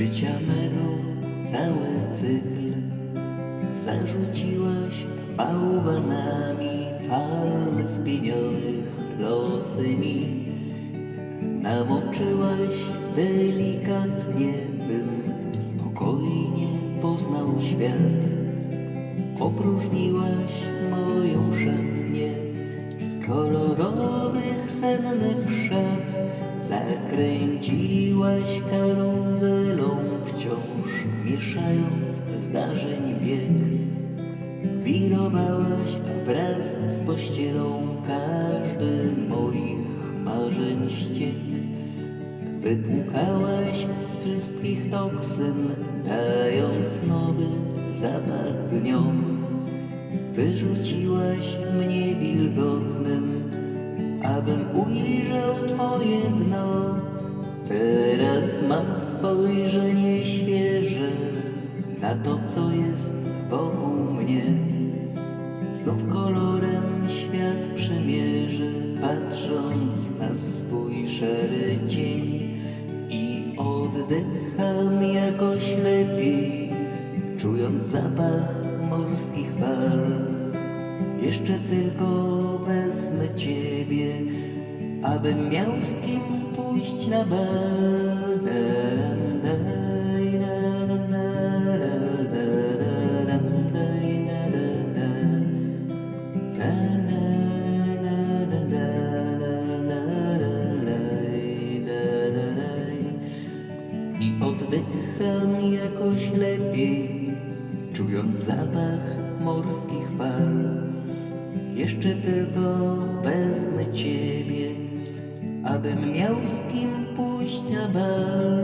życia mego cały cykl. Zarzuciłaś bałwanami fal spienionych losy mi. Namoczyłaś delikatnie, bym spokojnie poznał świat. Opróżniłaś moją szatnię z kolorowych sennych szat. Zakręciłaś karuzelą wciąż, mieszając zdarzeń bieg. Wirowałaś wraz z pościelą każdy moich marzeń ściek. Wypłukałaś z wszystkich toksyn, dając nowy zapach dniom. Wyrzuciłaś mnie wilgotnym, abym ujrzał twoje dno. Teraz mam spojrzenie na to, co jest wokół mnie. Znów kolorem świat przemierzę, patrząc na swój szary cień i oddycham jakoś lepiej, czując zapach morskich fal. Jeszcze tylko wezmę ciebie, abym miał z kim pójść na bal. I oddycham jakoś lepiej, czując zapach morskich fal. Jeszcze tylko wezmę ciebie, abym miał z kim pójść na bal.